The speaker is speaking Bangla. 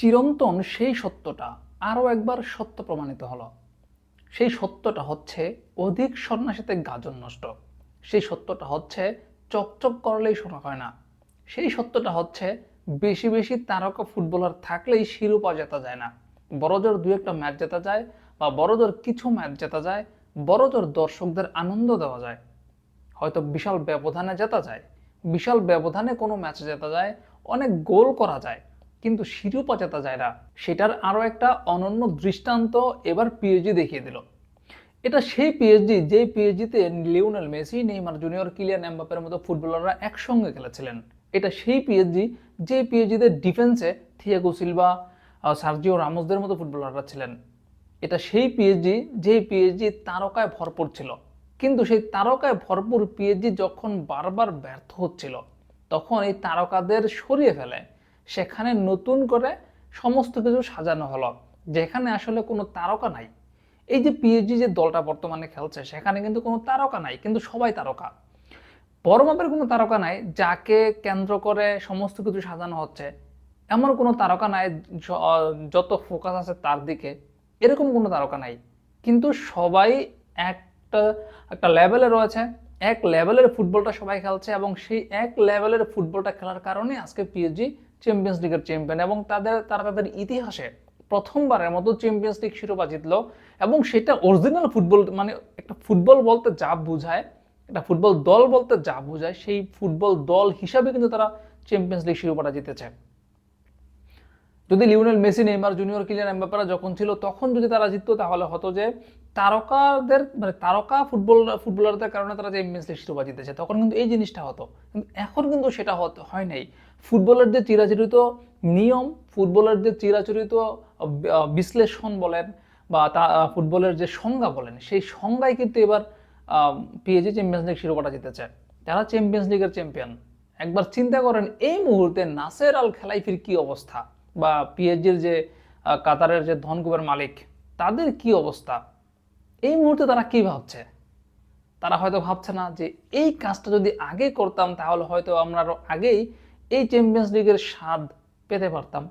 চিরন্তন সেই সত্যটা আরও একবার সত্য প্রমাণিত হলো। সেই সত্যটা হচ্ছে অধিক সন্ন্যাসীতে গাজন নষ্ট। সেই সত্যটা হচ্ছে চকচক করলেই শোনা হয় না। সেই সত্যটা হচ্ছে বেশি বেশি তারকা ফুটবলার থাকলেই শিরোপা জেতা যায় না। বড়জোর দু একটা ম্যাচ জেতা যায় বা বড়জোর কিছু ম্যাচ জেতা যায়, বড়জোর দর্শকদের আনন্দ দেওয়া যায়। হয়তো বিশাল ব্যবধানে জেতা যায়, বিশাল ব্যবধানে কোনো ম্যাচে জেতা যায়, অনেক গোল করা যায়। কিন্তু শিরোপা জেতা যায় না সেটার আরও একটা অনন্য দৃষ্টান্ত এবার পিএইচডি দেখিয়ে দিল। এটা সেই পিএইচডি যে পিএইচডিতে Lionel Messi, Neymar junior, Kylian এমবাপের মতো ফুটবলাররা একসঙ্গে খেলেছিলেন। এটা সেই পিএইচডি যে পিএইচডিতে ডিফেন্সে থিয়াগো সিলভা সার্জিও রামোসদের মতো ফুটবলাররা ছিলেন। এটা সেই পিএইচডি যে পিএইচডি তারকায় ভরপুর ছিল। কিন্তু সেই তারকায় ভরপুর পিএইচডি যখন বারবার ব্যর্থ হচ্ছিল, তখন এই তারকাদের সরিয়ে ফেলে। সেখানে নতুন করে সমস্ত কিছু সাজানো হলো, যেখানে আসলে কোনো তারকা নাই। এই যে পিএইচডি যে দলটা বর্তমানে খেলছে, সেখানে কিন্তু কোনো তারকা নাই, কিন্তু সবাই তারকা। বড় মাপের কোনো তারকা নাই, যাকে কেন্দ্র করে সমস্ত কিছু সাজানো হচ্ছে। এমন কোনো তারকা নাই যত ফোকাস আছে তার দিকে, এরকম কোনো তারকা নাই। কিন্তু সবাই একটা একটা লেভেলে রয়েছে, এক লেভেলের ফুটবলটা সবাই খেলছে এবং সেই এক লেভেলের ফুটবলটা খেলার কারণে আজকে পিএসজি চ্যাম্পিয়ন্স লিগের চ্যাম্পিয়ন এবং তাদের, তারা তাদের ইতিহাসে প্রথমবারের মতো চ্যাম্পিয়ন্স লিগ শিরোপা জিতলো এবং সেটা অরিজিনাল ফুটবল মানে একটা ফুটবল বলতে যা বোঝায়, একটা ফুটবল দল বলতে যা বোঝায়, সেই ফুটবল দল হিসাবে কিন্তু তারা চ্যাম্পিয়ন্স লিগ শিরোপাটা জিতেছে। যদি Lionel Messi, Neymar junior Kylian এমবাপ্পেরা যখন ছিল, তখন যদি তারা জিততো, তাহলে হতো যে তারকাদের মানে তারকা ফুটবল, ফুটবলারদের কারণে তারা চ্যাম্পিয়ন্স লিগ শিরোপা জিতেছে, তখন কিন্তু এই জিনিসটা হতো। কিন্তু এখন কিন্তু সেটা হয় নাই। ফুটবলের যে চিরাচরিত নিয়ম, ফুটবলের যে চিরাচরিত বিশ্লেষণ বলেন, বা তা, ফুটবলের যে সংজ্ঞা বলেন, সেই সংজ্ঞায় কিন্তু এবার পিএজি চ্যাম্পিয়ন্স লিগ শিরোপাটা জিতেছে। তারা চ্যাম্পিয়ন্স লিগের চ্যাম্পিয়ন একবার চিন্তা করেন, এই মুহূর্তে নাসের আল খেলাইফির কি অবস্থা? বা পিএসজির যে কাতারের যে ধনকুবের মালিক, তাদের কি অবস্থা? এই মুহূর্তে তারা কী ভাবছে? তারা হয়তো ভাবছে না যে এই কাজটা যদি আগে করতাম, তাহলে হয়তো আমরা আরও আগেই এই চ্যাম্পিয়ন্স লিগের স্বাদ পেতে পারতাম।